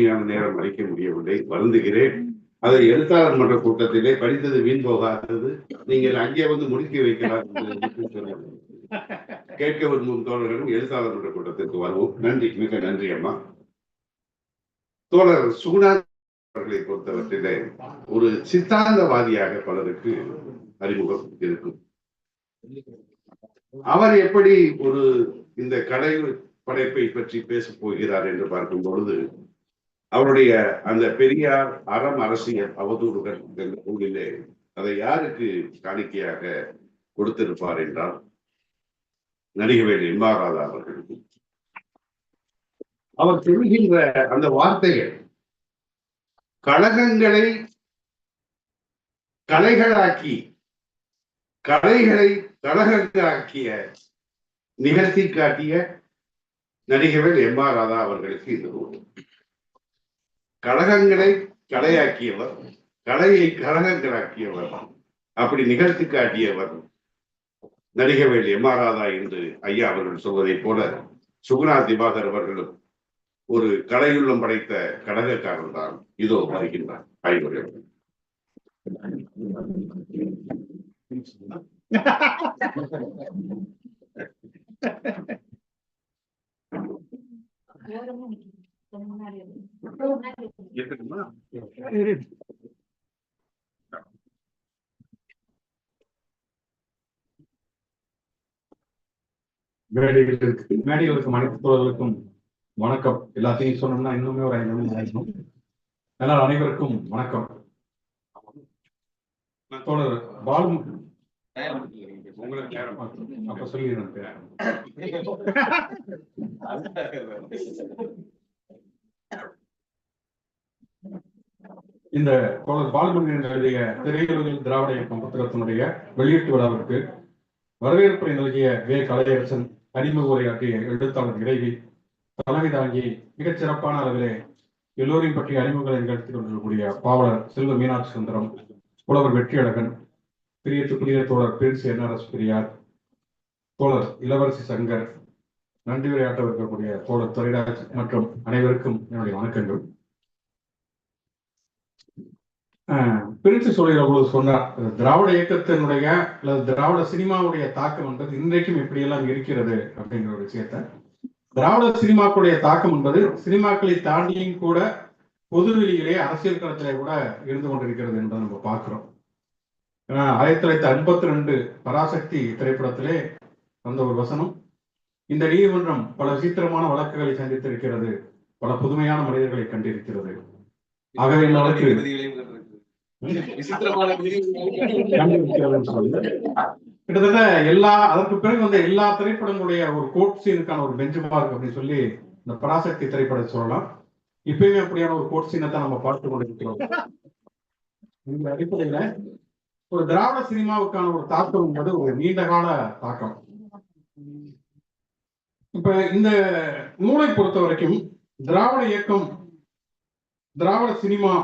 முழுமையான நேரம் அளிக்க முடியவில்லை. வருந்துகிறேன். அதை எழுத்தாளர் மன்ற கூட்டத்திலே படித்தது வீண் போகாதது. நீங்கள் அங்கே வந்து முடுக்கி வைக்கலாம் கேட்க விரும்பும் தோழர்களும் எழுத்தாளர் மன்ற கூட்டத்திற்கு வருவோம். நன்றி மிக நன்றி அம்மா. தோழர் சுகுணாத் அவர்களை பொறுத்தவற்றிலே ஒரு சித்தாந்தவாதியாக பலருக்கு அறிமுகம் இருக்கும். அவர் எப்படி ஒரு இந்த கலை படைப்பை பற்றி பேசப் போகிறார் என்று பார்க்கும் பொழுது அவருடைய அந்த பெரியார் அறம் அரசியல் அவதூறுகள் என்ற நூலிலே அதை யாருக்கு காணிக்கையாக கொடுத்திருப்பார் என்றால் நடிகவேல் இம்பாராதா அவர்களுக்கு. அவர் சொல்கின்ற அந்த வார்த்தைகள் கழகங்களை கலைகளாக்கி கலைகளை கழகங்களாக்கிய நிகழ்த்தி காட்டிய நடிகவேல் எம் ஆர் ராதா அவர்களுக்கு இந்த நூல். கழகங்களை கலையாக்கியவர் கலையை கழகங்களாக்கியவர் அப்படி நிகழ்த்தி காட்டியவர் நடிகவேல் எம் என்று ஐயா அவர்கள் சொல்வதைப் போல சுகுணா திவாகர் அவர்களும் ஒரு கலையுள்ளம் படைத்த கடகக்காரன் தான். இதோ வருகின்றார். ஆய்வுரை மேடையில் இருக்கு மேடையில் இருக்கும் அனைத்து தோழர்களுக்கும் வணக்கம் எல்லாத்தையும் சொன்னோம்னா இன்னுமே ஒரு ஐந்து நிமிடம் ஆயிடும் அதனால் அனைவருக்கும் வணக்கம் தோழர் பாலு உங்களுக்கு நேரம் அப்ப சொல்லிடுறேன். இந்த தோழர் பாலுமணியன் எழுதிய திரையுலகில் திராவிட இயக்கம் புத்தகத்தினுடைய வெளியீட்டு விழாவிற்கு வரவேற்பை நல்கிய வே. கலையரசன் அறிமுக உரையாற்றிய எழுத்தாளர் இறைவி தலைமை தாங்கி மிகச் சிறப்பான அளவிலே எல்லோரையும் பற்றி அறிமுகங்களை நிகழ்த்தி கொண்டிருக்கக்கூடிய பாவலர் செல்வ மீனாட்சி சுந்தரம் புலவர் வெற்றியழகன் பிரியத்துக்குரிய தோழர் பிரின்ஸ் என்ஆர்எஸ் பெரியார் தோழர் இளவரசி சங்கர் நன்றி உரையாற்ற இருக்கக்கூடிய தோழர் துறைராஜ் மற்றும் அனைவருக்கும் என்னுடைய வணக்கங்கள். ஆஹ் சொல்கிற பொழுது சொன்னார் திராவிட இயக்கத்தினுடைய அல்லது திராவிட சினிமாவுடைய தாக்கம் என்பது இன்றைக்கும் எப்படியெல்லாம் இருக்கிறது அப்படிங்கிற ஒரு விஷயத்த. திராவிட சினிமாக்களுடைய தாக்கம் என்பது சினிமாக்களை தாண்டியும் கூட பொதுவெளியிலே அரசியல் களத்திலே கூட இருந்து கொண்டிருக்கிறது என்பதை நம்ம பார்க்கிறோம். ஏன்னா ஆயிரத்தி தொள்ளாயிரத்தி ஐம்பத்தி ரெண்டு பராசக்தி திரைப்படத்திலே வந்த ஒரு வசனம் இந்த நீதிமன்றம் பல விசித்திரமான வழக்குகளை சந்தித்திருக்கிறது பல புதுமையான மனிதர்களை கண்டிருக்கிறது. ஆகவே விசித்திரமான கிட்டத்தட்ட எல்லா அதற்கு பிறகு வந்த எல்லா திரைப்படங்களுடைய ஒரு கோட் சீனுக்கான ஒரு பெஞ்ச் மார்க் அப்படின்னு சொல்லி இந்த பராசக்தி திரைப்படம் சொல்லலாம். இப்பயுமே அப்படியான ஒரு கோட் சீனை தான் நம்ம பார்த்து கொண்டிருக்கிறோம். இந்த அடிப்படையில ஒரு திராவிட சினிமாவுக்கான ஒரு தாக்கம் என்பது ஒரு நீண்ட கால தாக்கம். இப்ப இந்த நூலை பொறுத்த வரைக்கும் திராவிட இயக்கம் திராவிட சினிமா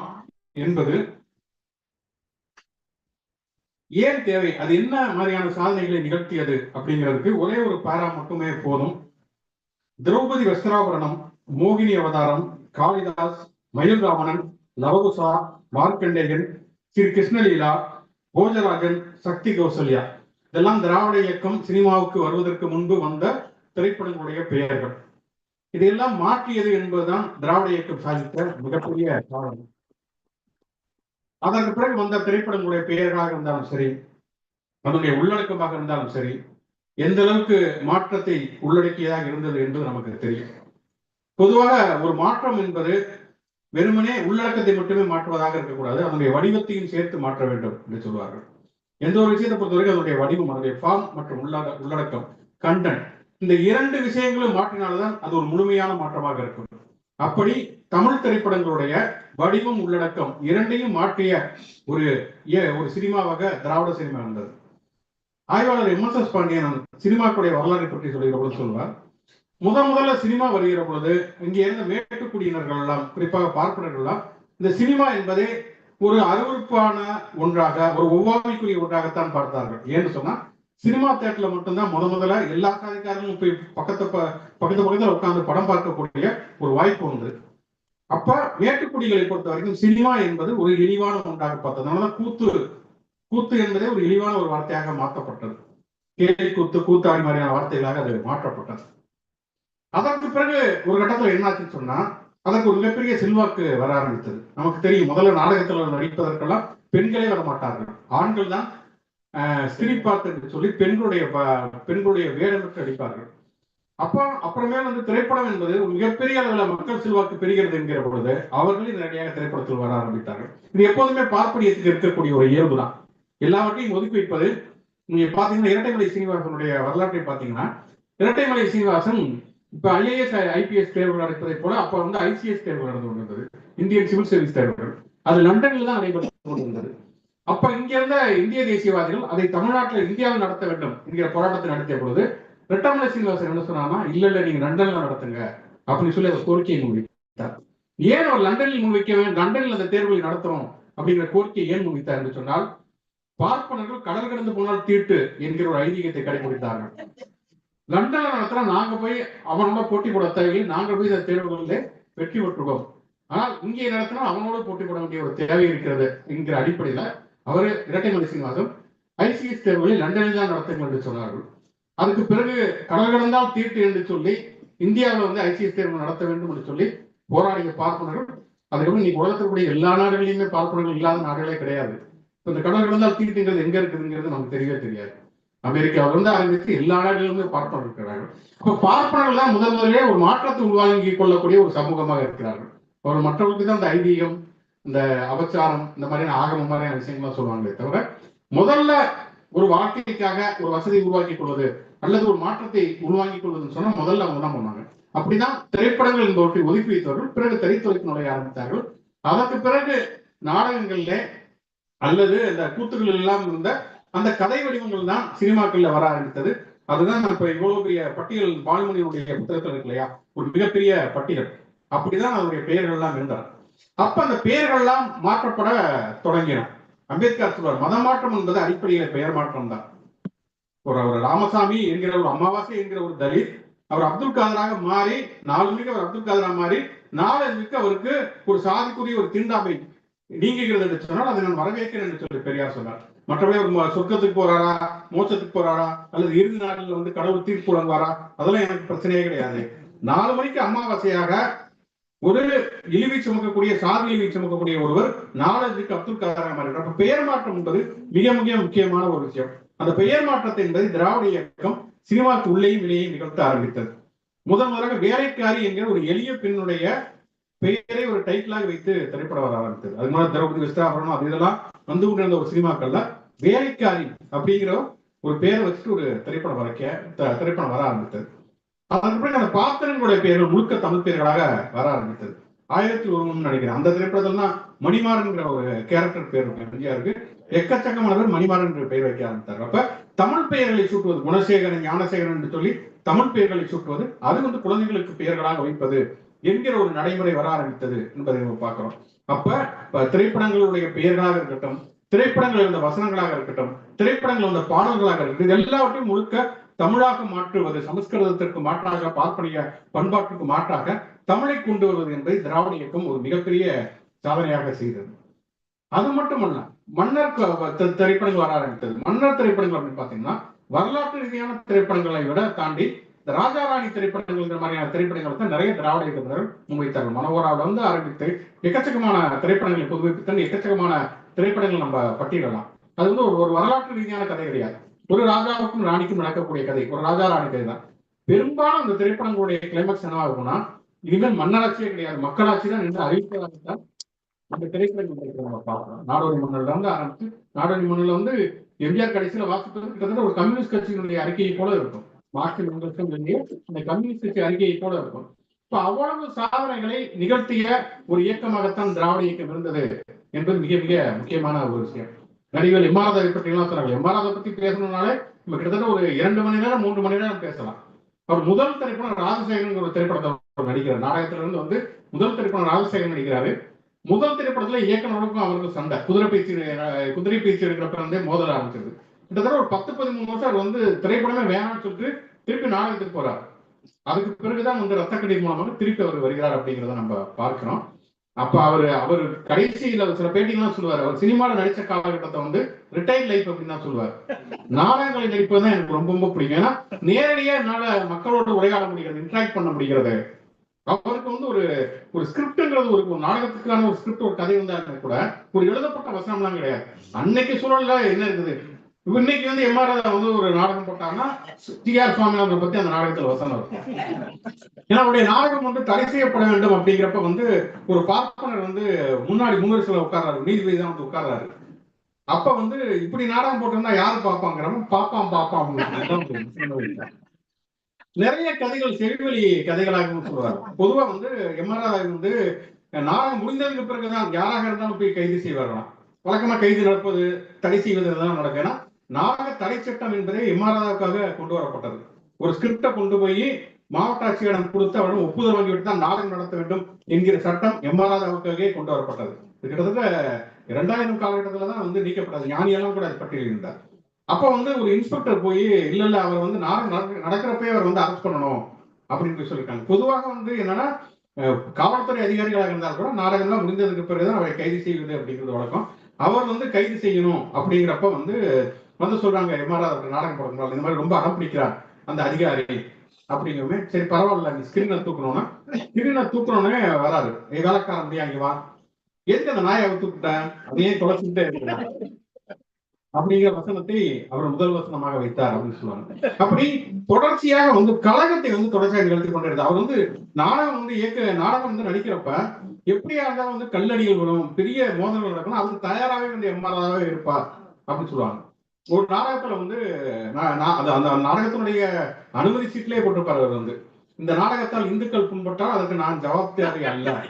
என்பது ஏன் தேவை? அது என்ன மாதிரியான சாதனைகளை நிகழ்த்தியது அப்படிங்கிறதுக்கு ஒரே ஒரு பாரா மட்டுமே போதும். திரௌபதி வஸ்திராபரணம் மோகினி அவதாரம் காளிதாஸ் மயில் ராவணன் லவகுசா மார்க்கண்டேயன் ஸ்ரீ கிருஷ்ணலீலா போஜராஜன் சக்தி கௌசல்யா. இதெல்லாம் திராவிட இயக்கம் சினிமாவுக்கு வருவதற்கு முன்பு வந்த திரைப்படங்களுடைய பெயர்கள். இதையெல்லாம் மாற்றியது என்பதுதான் திராவிட இயக்கம் சாதித்த மிகப்பெரிய காரணம். அதற்கு பிறகு வந்த திரைப்படங்களுடைய பெயர்களாக இருந்தாலும் சரி அதனுடைய உள்ளடக்கமாக இருந்தாலும் சரி எந்த அளவுக்கு மாற்றத்தை உள்ளடக்கியதாக இருந்தது என்பது நமக்கு தெரியும். பொதுவாக ஒரு மாற்றம் என்பது வெறுமனே உள்ளடக்கத்தை மட்டுமே மாற்றுவதாக இருக்கக்கூடாது அதனுடைய வடிவத்தையும் சேர்த்து மாற்ற வேண்டும் என்று சொல்வார்கள். எந்த ஒரு விஷயத்தை பொறுத்தவரைக்கும் அதனுடைய வடிவம் அதனுடைய ஃபார்ம் மற்றும் உள்ளட உள்ளடக்கம் கண்டென்ட் இந்த இரண்டு விஷயங்களும் மாற்றினால்தான் அது ஒரு முழுமையான மாற்றமாக இருக்கும். அப்படி தமிழ் திரைப்படங்களுடைய வடிவம் உள்ளடக்கம் இரண்டையும் மாற்றிய ஒரு ஏ- ஒரு சினிமாவாக திராவிட சினிமா இருந்தது ஆய்வாளர் எம். எஸ். எஸ். பாண்டியன் சினிமாக்குடைய வரலாறை பற்றி சொல்லுகிற பொழுது சொல்வார். முத முதல்ல சினிமா வருகிற பொழுது இங்கே இருந்த மேட்டுக்குடியினர்கள் எல்லாம் குறிப்பாக பார்ப்பனர்கள் எல்லாம் இந்த சினிமா என்பதே ஒரு அருவருப்பான ஒன்றாக ஒரு ஒவ்வாமைக்குரிய ஒன்றாகத்தான் பார்த்தார்கள். ஏன்னு சொன்னா சினிமா தேட்டர்ல மட்டும்தான் முத முதல்ல எல்லா சாதிக்காரங்களும் போய் பக்கத்து ப- பக்கத்து பக்கத்துல உட்காந்து படம் பார்க்கக்கூடிய ஒரு வாய்ப்பு உண்டு. அப்ப மேட்டுக்குடிகளை பொறுத்த வரைக்கும் சினிமா என்பது ஒரு இழிவான ஒன்றாக பார்த்தது. அதனாலதான் கூத்து கூத்து என்பதே ஒரு இழிவான ஒரு வார்த்தையாக மாற்றப்பட்டது. கேலி கூத்து கூத்தாடி மாதிரியான வார்த்தைகளாக அது மாற்றப்பட்டது. அதற்கு பிறகு ஒரு கட்டத்துல என்னாச்சுன்னு சொன்னா அதற்கு ஒரு மிகப்பெரிய செல்வாக்கு வர ஆரம்பித்தது. நமக்கு தெரியும் முதல்ல நாடகத்துல நடிப்பதற்கெல்லாம் பெண்களே வர மாட்டார்கள் ஆண்கள் தான் ஸ்திரி பார்த்து சொல்லி பெண்களுடைய பெண்களுடைய வேடமிட்டு அடிப்பார்கள் அப்போ அப்புறமே வந்து திரைப்படம் என்பது ஒரு மிகப்பெரிய அளவில் மக்கள் செல்வாக்கு பெறுகிறது என்கிற பொழுது அவர்களும் நேரடியாக திரைப்படத்தில் வர ஆரம்பித்தார்கள். இது எப்போதுமே பார்ப்பனியத்துக்கு இருக்கக்கூடிய ஒரு இயல்பு தான். எல்லாவற்றையும் ஒதுக்கி வைப்பது நீங்க பாத்தீங்கன்னா இரட்டைமலை சீனிவாசனுடைய வரலாற்றை பாத்தீங்கன்னா இரட்டைமலை சீனிவாசன் இப்ப ஐஏஎஸ் ஐபிஎஸ் தேர்வுகள் நடப்பதை போல அப்ப வந்து ஐசிஎஸ் தேர்வு நடந்து கொண்டிருந்தது. இந்தியன் சிவில் சர்வீஸ் தேர்வுகள். அது லண்டனில் தான் நடைபெற்று கொண்டிருந்தது. அப்ப இங்க இருந்த இந்திய தேசியவாதிகள் அதை தமிழ்நாட்டில் இந்தியாவில் நடத்த வேண்டும் என்கிற போராட்டத்தை நடத்திய பொழுது ரெட்டமலை சீனிவாசன் என்ன சொன்னாமா இல்ல இல்ல நீங்க லண்டன்ல நடத்துங்க. அப்படின்னு சொல்லி அவர் கோரிக்கையை முன்வைத்தார். ஏன் அவர் லண்டனில் முன்வைக்க வேண்டும் லண்டனில் அந்த தேர்வுகளை நடத்துறோம் அப்படிங்கிற கோரிக்கையை ஏன் முன்வைத்தார் என்று சொன்னால் பார்ப்பனர்கள் கடல் கடந்து போனால் தீட்டு என்கிற ஒரு ஐதீகத்தை கடைபிடித்தார்கள். லண்டன்ல நடத்துறா நாங்க போய் அவனோட போட்டி போட தேவையில்லை நாங்கள் போய் இந்த தேர்வுகளில் வெற்றி பெற்றுவோம் ஆனால் இங்கே நடத்தினா அவனோட போட்டி போட வேண்டிய ஒரு தேவை இருக்கிறது என்கிற அடிப்படையில அவர் இரட்டைமலை சீனிவாசன் ஐசிஎஸ் தேர்வுகளை லண்டனில் தான் நடத்துங்கள் என்று சொன்னார்கள். அதுக்கு பிறகு கடல் கடந்தால் தீட்டு என்று சொல்லி இந்தியாவில் வந்து ஐசிஎஸ் தேர்வு நடத்த வேண்டும் என்று சொல்லி போராடிய பார்ப்பனர்கள் அதுக்கப்புறம் இன்னைக்கு உலகத்திற்குரிய எல்லா நாடுகளிலுமே பார்ப்பனர்கள் இல்லாத நாடுகளே கிடையாது. இப்போ இந்த கடல் கடந்தால் தீட்டுங்கிறது எங்க இருக்குதுங்கிறது நமக்கு தெரியவே தெரியாது. அமெரிக்காவில இருந்து ஆரம்பித்து எல்லா நாடுகளிலுமே பார்ப்பனர் இருக்கிறார்கள். அப்போ பார்ப்பனர்கள் தான் முதல் முதலே ஒரு மாற்றத்தை உருவாக்கி கொள்ளக்கூடிய ஒரு சமூகமாக இருக்கிறார்கள். அவர் மற்றவர்களுக்கு தான் இந்த ஐதீகம் இந்த அபச்சாரம் இந்த மாதிரியான ஆகம மாதிரியான விஷயங்கள்லாம் சொல்லுவாங்களே தவிர முதல்ல ஒரு வாழ்க்கைக்காக ஒரு வசதியை உருவாக்கி கொள்வது அல்லது ஒரு மாற்றத்தை உருவாக்கி கொள்வதுன்னு சொன்னா முதல்ல அவங்க தான் பண்ணாங்க அப்படிதான் திரைப்படங்கள் என்பவற்றை ஒதுக்கி வைத்தவர்கள் பிறகு திரைத்துறைக்கு நுழைய ஆரம்பித்தார்கள். அதற்கு பிறகு நாடகங்கள்ல அல்லது இந்த கூத்துகள் எல்லாம் இருந்த அந்த கதை வடிவங்கள் தான் சினிமாக்கள்ல வர ஆரம்பித்தது. அதுதான் இப்ப இவ்வளவு பெரிய பட்டியல் பாலுமணியுடைய புத்தகத்தில் இருக்கு இல்லையா? ஒரு மிகப்பெரிய பட்டியல். அப்படிதான் அவருடைய பெயர்கள் எல்லாம் இருந்தார் அப்ப அந்த பெயர்கள் எல்லாம் மாற்றப்பட தொடங்கின. அம்பேத்கர் சொல்வார் மதமாற்றம் என்பது அடிப்படையில பெயர் மாற்றம் தான் ஒரு அவர் ராமசாமி என்கிற ஒரு அமாவாசை என்கிற ஒரு தலித் அவர் அப்துல் காதராக மாறி நாலு மணிக்கு அவர் அப்துல் காதரா மாறி நாலஞ்சுக்கு அவருக்கு ஒரு சாதிக்குரிய ஒரு தீண்டாமை நீங்குகிறது என்று சொன்னால் அதை நான் வரவேற்கிறேன் என்று சொல்லி பெரியார் சொன்னார். மற்றபடி அவர் சொர்க்கத்துக்கு போறாரா மோட்சத்துக்கு போறாரா அல்லது இறுதி நாளில் வந்து கடவுள் தீர்ப்பு வழங்குவாரா அதெல்லாம் எனக்கு பிரச்சனையே கிடையாது. நாலு மணிக்கு அமாவாசையாக ஒரு இழிவை சுமக்கக்கூடிய சாதி இழிவை சுமக்கக்கூடிய ஒருவர் நாலஞ்சுக்கு அப்துல் கலாம் மாறினார் அப்ப பெயர் மாற்றம் என்பது மிக மிக முக்கியமான ஒரு விஷயம். அந்த பெயர் மாற்றத்தை என்பது திராவிட இயக்கம் சினிமாவுக்கு உள்ளேயும் வெளியேயும் நிகழ்த்த ஆரம்பித்தது. முதன் முதலாக வேலைக்காரி என்கிற ஒரு எளிய பெண்ணுடைய பெயரை ஒரு டைட்டிலாக வைத்து திரைப்படம் வர ஆரம்பித்தது. அது மாதிரி திரௌபதி விஸ்தாபரணம் அது இதெல்லாம் வந்து கொண்டிருந்த ஒரு சினிமாக்கள்ல வேலைக்காரி அப்படிங்கிற ஒரு பெயரை வச்சுட்டு ஒரு திரைப்படம் வரைக்க திரைப்படம் வர ஆரம்பித்தது. அதுக்கப்புறம் அந்த பாத்திரங்களுடைய பெயர்கள் முழுக்க தமிழ் பெயர்களாக வர ஆரம்பித்தது. ஆயிரத்தி ஒருவன் நினைக்கிறேன். அந்த திரைப்படத்துல தான் மணிமாறன்கிற ஒரு கேரக்டர் பேர் இருக்கு. எம்ஜிஆருக்கு எக்கச்சக்கமான பேர் மணிமாறன் பெயர் வைக்க ஆரம்பித்தார். அப்ப தமிழ் பெயர்களை சூட்டுவது குணசேகரன் ஞானசேகரன் என்று சொல்லி தமிழ் பெயர்களை சூட்டுவது அது வந்து குழந்தைகளுக்கு பெயர்களாக வைப்பது என்கிற ஒரு நடைமுறை வர ஆரம்பித்தது என்பதை நம்ம பார்க்கிறோம். அப்ப திரைப்படங்களுடைய பெயர்களாக இருக்கட்டும் திரைப்படங்கள் இருந்த வசனங்களாக இருக்கட்டும் திரைப்படங்கள் இருந்த பாடல்களாக இருக்கட்டும் இது எல்லாவற்றையும் முழுக்க தமிழாக மாற்றுவது சமஸ்கிருதத்திற்கு மாற்றாக பார்ப்பனிய பண்பாட்டுக்கு மாற்றாக தமிழை கொண்டு வருவது என்பதை திராவிட இயக்கம் ஒரு மிகப்பெரிய சாதனையாக செய்தது. அது மட்டுமல்ல மன்னர் திரைப்படங்கள் வர ஆரம்பித்தது மன்னர் திரைப்படங்கள் அப்படின்னு பாத்தீங்கன்னா வரலாற்று ரீதியான திரைப்படங்களை விட தாண்டி இந்த ராஜா ராணி திரைப்படங்கள் மாதிரியான திரைப்படங்களை தான் நிறைய திராவிட இயக்கத்தினர் முன்வைத்தார்கள். மனோகராவில் வந்து ஆரம்பித்து எக்கச்சக்கமான திரைப்படங்களை புதுப்பித்தன் எக்கச்சக்கமான திரைப்படங்கள் நம்ம பட்டியலிடலாம். அது வந்து ஒரு ஒரு வரலாற்று ரீதியான கதை கிடையாது. ஒரு ராஜாவுக்கும் ராணிக்கும் நடக்கக்கூடிய கதை ஒரு ராஜா ராணி கதை தான். பெரும்பாலும் அந்த திரைப்படங்களுடைய கிளைமேக்ஸ் என்னவா இருக்கும்னா இனிமேல் மன்னராட்சியே கிடையாது மக்களாட்சி தான் என்று தான் அந்த திரைப்படங்கள் நம்ம பார்க்கலாம் நாடோடி மன்னர்ல வந்து ஆரம்பிச்சு நாடோடி மன்னர்ல வந்து எம்ஜிஆர் கடைசியில வாசிப்பது கிட்டத்தட்ட ஒரு கம்யூனிஸ்ட் கட்சியினுடைய அறிக்கையை போல இருக்கும். மார்க்சிஸ்ட் எங்கல்ஸும் அந்த கம்யூனிஸ்ட் கட்சி அறிக்கையை போல இருக்கும். இப்ப அவ்வளவு சாதனைகளை நிகழ்த்திய ஒரு இயக்கமாகத்தான் திராவிட இயக்கம் இருந்தது என்பது மிக மிக முக்கியமான ஒரு விஷயம். நடிகர் எம்ஆர்ஆதை பற்றி எல்லாம் சொன்னாங்க. எம்ஆர்ஆதை பத்தி பேசணும்னாலே நம்ம கிட்டத்தட்ட ஒரு இரண்டு மணி நேரம் மூன்று மணி நேரம் பேசலாம். அவர் முதல் திரைப்படம் ராஜசேகரன் ஒரு திரைப்படத்தை நடிக்கிறார். நாடகத்துல இருந்து வந்து முதல் திரைப்படம் ராஜசேகரன் நடிக்கிறாரு. முதல் திரைப்படத்துல இயக்குநருக்கும் அவருக்கு சண்டை. குதிரை பேச்சு குதிரை பேச்சு எடுக்கிறப்ப இருந்தே மோதல் ஆரம்பிச்சது. கிட்டத்தட்ட ஒரு பத்து பதிமூணு வருஷம் அவர் வந்து திரைப்படமே வேணாம்னு சொல்லிட்டு திருப்பி நாடகத்துக்கு போறாரு. அதுக்கு பிறகுதான் வந்து ரத்தக்கடி மூலமாக திருப்பி அவர் வருகிறார் அப்படிங்கிறத நம்ம பார்க்கிறோம். அப்ப அவரு அவர் கடைசியில சில பேட்டிலாம் சொல்லுவார். அவர் சினிமால நடிச்ச காலகட்டத்தை வந்து ரிட்டையர்ட் லைஃப் அப்படின்னு தான் சொல்லுவார். நாடகங்களை நடிப்பது தான் எனக்கு ரொம்ப ரொம்ப பிடிக்கும். ஏன்னா நேரடியா என்னால மக்களோட உரையாட முடிகிறது இன்ட்ராக்ட் பண்ண முடிகிறது. அவருக்கு வந்து ஒரு ஒரு ஸ்கிரிப்ட்ங்கிறது ஒரு ஒரு நாடகத்துக்கான ஒரு ஸ்கிரிப்ட் ஒரு கதை வந்தாலுமே கூட ஒரு எழுதப்பட்ட வசனம்லாம் கிடையாது. அன்னைக்கு சூழல்ல என்ன இருக்குது இன்னைக்கு வந்து எம்ஆர் வந்து ஒரு நாடகம் போட்டாங்கன்னா டி ஆர் சுவாமிநாதனை பத்தி அந்த நாடகத்துல வசனம் இருக்கும். ஏன்னா அவருடைய நாடகம் வந்து தடை செய்யப்பட வேண்டும் அப்படிங்கிறப்ப வந்து ஒரு பார்ப்பனர் வந்து முன்னாடி முன்னரசுல உட்கார்றாரு. நீதிபதி தான் வந்து உட்கார்றாரு. அப்ப வந்து இப்படி நாடகம் போட்டிருந்தா யாரு பார்ப்பாங்கிறவன் பாப்பாம் பாப்பாம் நிறைய கதைகள் செவிவெளி கதைகளாகவும் சொல்றாரு. பொதுவா வந்து எம்ஆர்ஆர் வந்து நாடகம் முடிந்ததுக்கு பிறகுதான் யாராக இருந்தாலும் போய் கைது செய்வார்களாம். வழக்கமா கைது நடப்பது தடை செய்வது தான் நடக்கும். நாக நாடக தடை சட்டம் என்பதே எம்ஆர்ஆருக்காக கொண்டு வரப்பட்டது. ஒரு ஸ்கிரிப்டை கொண்டு போய் மாவட்ட ஆட்சியரிடம் கொடுத்து அவரிடம் ஒப்புதல் வாங்கிவிட்டு தான் நாடகம் நடத்த வேண்டும் என்கிற சட்டம் எம்ஆர்ஆருக்காகவே கொண்டு வரப்பட்டது. இது கிட்டத்தட்ட இரண்டாயிரம் காலகட்டத்தில் தான் வந்து நீக்கப்பட்டது. ஞானியெல்லாம் கூட அது பட்டியல் இருந்தார் அப்போ வந்து ஒரு இன்ஸ்பெக்டர் போய் இல்லை இல்லை அவர் வந்து நாடகம் நடக்க- அவர் வந்து அரெஸ்ட் பண்ணணும் அப்படின்னு போய் சொல்லியிருக்காங்க பொதுவாக வந்து என்னன்னா காவல்துறை அதிகாரிகளாக இருந்தால் கூட நாடகம்லாம் முடிந்ததுக்கு பிறகுதான் அவரை கைது செய்வது அப்படிங்கிறது வழக்கம். அவர் வந்து கைது செய்யணும் அப்படிங்கிறப்ப வந்து வந்து சொல்றாங்க எம்ஆர்ஆர் அவருக்கு நாடகம் போடணும் இந்த மாதிரி ரொம்ப அடம் பிடிக்கிறார் அந்த அதிகாரி அப்படிங்கிறமே சரி பரவாயில்ல நீ ஸ்கிரீனை தூக்கணும்னா ஸ்கிரீனை தூக்கணும்னே வராது. ஏ வேலைக்கார முடியா இங்க வா. எதுக்கு அந்த நாயை தூக்கிட்டேன் அதையே தொலைச்சுட்டே இருக்கிறேன் அப்படிங்கிற வசனத்தை அவர் முதல் வசனமாக வைத்தார் அப்படின்னு சொல்லுவாங்க. அப்படி தொடர்ச்சியாக வந்து கழகத்தை வந்து தொடர்ச்சியாக நிகழ்த்தி கொண்டிருந்தார் அவர் வந்து நாடகம் வந்து இயக்க நாடகம் வந்து நடிக்கிறப்ப எப்படியா இருந்தாலும் வந்து கல்லடிகள் வரும் பெரிய மோதல்கள் நடக்கணும் அதுக்கு தயாராகவே வந்து எம்ஆர்ஆவே இருப்பார் அப்படின்னு சொல்லுவாங்க. ஒரு நாடகத்துல வந்து நான் நான் அந்த நாடகத்தினுடைய அனுமதி சீட்லயே போட்டிருப்பாரு அவர் வந்து. இந்த நாடகத்தால் இந்துக்கள் புண்பட்டால் அதுக்கு நான் ஜவாப்தாரி அல்ல.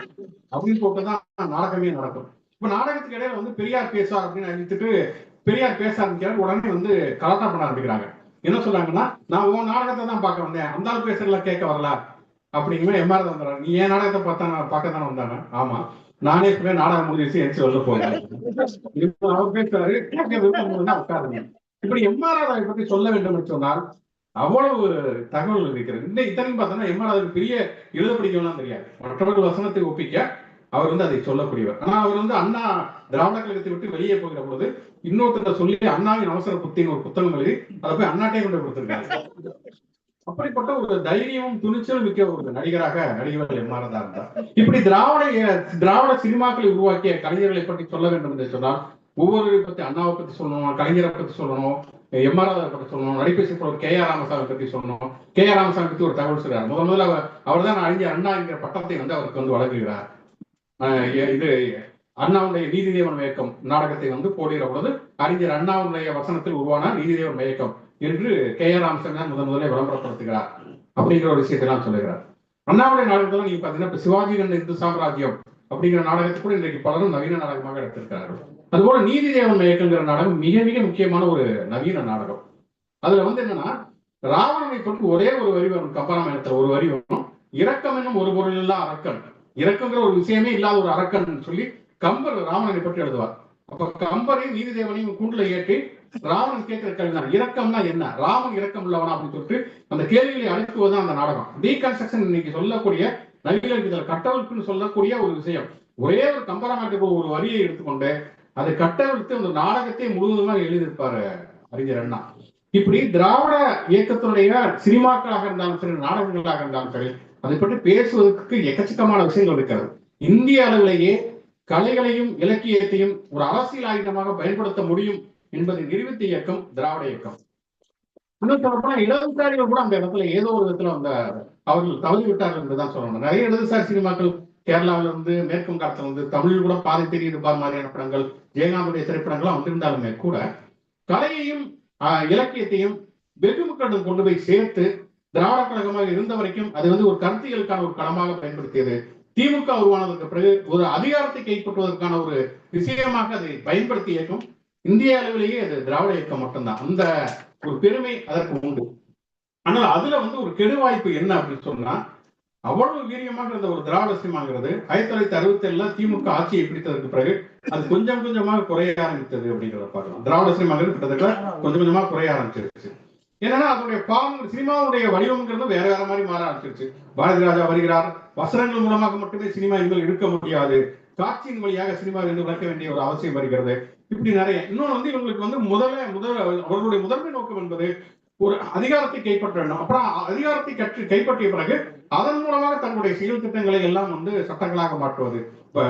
அப்படின்னு போட்டுதான் நாடகமே நடக்கும். இப்ப நாடகத்துக்கு இடையில வந்து பெரியார் பேசுவார் அப்படின்னு அறிவித்துட்டு பெரியார் பேச ஆரம்பிக்கிறார். உடனே வந்து கலாட்டம் பண்ண ஆரம்பிக்கிறாங்க. என்ன சொல்றாங்கன்னா நான் உன் நாடகத்தை தான் பார்க்க வந்தேன். அந்த ஆள் பேசுறதுல கேட்க வரல. அப்படிங்கிற எம்ஆர் வந்துடுறாரு நீ என் நாடகத்தை பார்த்தா நான் பார்க்க தானே வந்தாங்க? ஆமா. நானே இப்ப நாடகம் முடிச்சு எச்சு வெளில போகிறேன் அவர் பேசுறாரு உட்காருங்க. இப்படி எம்ஆர் பத்தி சொல்ல வேண்டும் என்று சொன்னால் அவ்வளவு தகவல் இருக்கிறது. இந்த இத்தனையும் பார்த்தோம்னா எம்ஆர் பெரிய எழுத படிக்கலாம் தெரியாது. மற்றவர்கள் வசனத்தை ஒப்பிக்க அவர் வந்து அதை சொல்லக்கூடியவர். ஆனா அவர் வந்து அண்ணா திராவிட கழகத்தை விட்டு வெளியே போகிற பொழுது இன்னொருத்தர் சொல்லி அண்ணாவின் அவசர புத்தின்னு ஒரு புத்தகம் எழுதி அதை போய் அண்ணாட்டே கொண்டு போய் கொடுத்திருக்காரு. அப்படிப்பட்ட ஒரு தைரியமும் துணிச்சலும் மிக்க ஒரு நடிகராக நடிகர்கள் எம்மாறதா இருந்தார் இப்படி திராவிட திராவிட சினிமாக்களை உருவாக்கிய கலைஞர்களை பற்றி சொல்ல வேண்டும் என்று சொன்னால் ஒவ்வொருவரை பத்தி அண்ணாவை பத்தி சொல்லணும் கலைஞரை பத்தி சொல்லணும் எம்ஆர்ஆர் பத்தி சொல்லணும் நடிப்பை ஒரு கே ஆர் ராமசாமி பத்தி சொல்லணும். கே ஆர் ராமசாமி பத்தி ஒரு தகவல் சொல்றாரு. முதல் முதல்ல அவர் அவர் தான் அறிஞர் அண்ணா என்கிற பட்டத்தை வந்து அவருக்கு வந்து வழங்குகிறார். இது அண்ணாவுடைய நீதிதேவன் மயக்கம் நாடகத்தை வந்து போடுகிற பொழுது அறிஞர் அண்ணாவுடைய வசனத்தில் உருவான நீதிதேவன் மயக்கம். என்று கே ஆர் ராமச்சந்திரன் முதன் முதலே விளம்பரப்படுத்துகிறார். அப்படிங்கிற ஒரு விஷயத்தெல்லாம் சொல்லுகிறார். அண்ணாமலை நாடகத்தில் நீங்க பாத்தீங்கன்னா இப்ப சிவாஜி கண்ட இந்து சாம்ராஜ்யம் அப்படிங்கிற நாடகத்தை கூட இன்றைக்கு பலரும் நவீன நாடகமாக எடுத்திருக்கிறார்கள். அதுபோல நீதிதேவன் இயக்கங்கிற நாடகம் மிக மிக முக்கியமான ஒரு நவீன நாடகம். அதுல வந்து என்னன்னா ராவணனை பற்றி ஒரே ஒரு வரி வரும் கம்பராமாயணத்துல ஒரு வரி வரும். இரக்கம் என்னும் ஒரு பொருள் இல்லா அரக்கன். இரக்கங்கிற ஒரு விஷயமே இல்லாத ஒரு அரக்கன் சொல்லி கம்பர் ராவணனை பற்றி எழுதுவார். அப்ப கம்பரையும் நீதிதேவனையும் கூண்டுல ஏற்றி ராவணன் கேட்கிற கேள்வி தான் இரக்கம்னா என்ன? ராமன் இரக்கம் உள்ளவனா அப்படின்னு சொல்லிட்டு அந்த கேள்விகளை அழுத்துவதுதான் அந்த நாடகம். டீகன்ஸ்ட்ரக்ஷன் இன்னைக்கு சொல்லக்கூடிய நவீன இதில் கட்டமைப்புன்னு சொல்லக்கூடிய ஒரு விஷயம். ஒரே ஒரு கம்பராமாயணத்துக்கு ஒரு வரியை எடுத்துக்கொண்டு அதை கட்டவிழ்த்து அந்த நாடகத்தை முழுவதுமாக எழுதியிருப்பாரு அறிஞர் அண்ணா. இப்படி திராவிட இயக்கத்தினுடைய சினிமாக்களாக இருந்தாலும் சரி நாடகங்களாக இருந்தாலும் சரி அதை பற்றி பேசுவதற்கு எக்கச்சக்கமான விஷயங்கள் இருக்கிறது. இந்திய அளவிலேயே கலைகளையும் இலக்கியத்தையும் ஒரு அரசியல் ஆயுதமாக பயன்படுத்த முடியும் என்பதை நிரூபித்த இயக்கம் திராவிட இயக்கம். இன்னும் சொல்லப்போனா இடதுசாரிகள் கூட அந்த இடத்துல ஏதோ ஒரு விதத்துல அந்த அவர்கள் தவறி விட்டார்கள் என்றுதான் சொல்லணும். நிறைய இடதுசாரி சினிமாக்கள் கேரளாவில இருந்து மேற்கு வங்காளத்துல இருந்து தமிழில் கூட பாதை தெரியுது பார் மாதிரியான படங்கள் ஜெயகாந்தனுடைய திரைப்படங்கள்லாம் வந்திருந்தாலுமே கூட கலையையும் ஆஹ், இலக்கியத்தையும் வெகு மக்களிடம் கொண்டு போய் சேர்த்து திராவிட கழகமாக இருந்த வரைக்கும் அது வந்து ஒரு கருத்தியலுக்கான ஒரு களமாக பயன்படுத்தியது. திமுக உருவானதற்கு பிறகு ஒரு அதிகாரத்தை கைப்பற்றுவதற்கான ஒரு விஷயமாக அதை பயன்படுத்தி இயக்கம் இந்திய அளவிலேயே அது திராவிட இயக்கம் மட்டும்தான். அந்த ஒரு பெருமை அதற்கு உண்டு. ஆனால் அதுல வந்து ஒரு கெடு வாய்ப்பு என்ன அப்படின்னு சொன்னா அவ்வளவு வீரியமாக இருந்த ஒரு திராவிட சினிமாங்கிறது ஆயிரத்தி தொள்ளாயிரத்தி அறுபத்தி ஏழுல திமுக ஆட்சியை பிடித்ததற்கு பிறகு அது கொஞ்சம் கொஞ்சமாக குறைய ஆரம்பித்தது அப்படிங்கிறத பார்க்கலாம். திராவிட சினிமாங்கிறது கிட்டத்தட்ட கொஞ்சம் கொஞ்சமா குறைய ஆரம்பிச்சிருச்சு. என்னன்னா அதனுடைய பாவம் சினிமாவுடைய வடிவம்ங்கிறது வேற வேற மாதிரி மாற ஆரம்பிச்சிருச்சு. பாரதி ராஜா வருகிறார். வசனங்கள் மூலமாக மட்டுமே சினிமா இனிமேல் இருக்க முடியாது. காட்சியின் வழியாக சினிமா இருந்து விளக்க வேண்டிய ஒரு அவசியம் வருகிறது. இப்படி நிறைய. இன்னொன்று வந்து இவங்களுக்கு வந்து முதல்ல முதல் அவர்களுடைய முதன்மை நோக்கம் என்பது ஒரு அதிகாரத்தை கைப்பற்ற வேண்டும். அப்புறம் அதிகாரத்தை கற்று கைப்பற்றிய பிறகு அதன் மூலமாக தங்களுடைய செயல் திட்டங்களை எல்லாம் வந்து சட்டங்களாக மாற்றுவது. இப்ப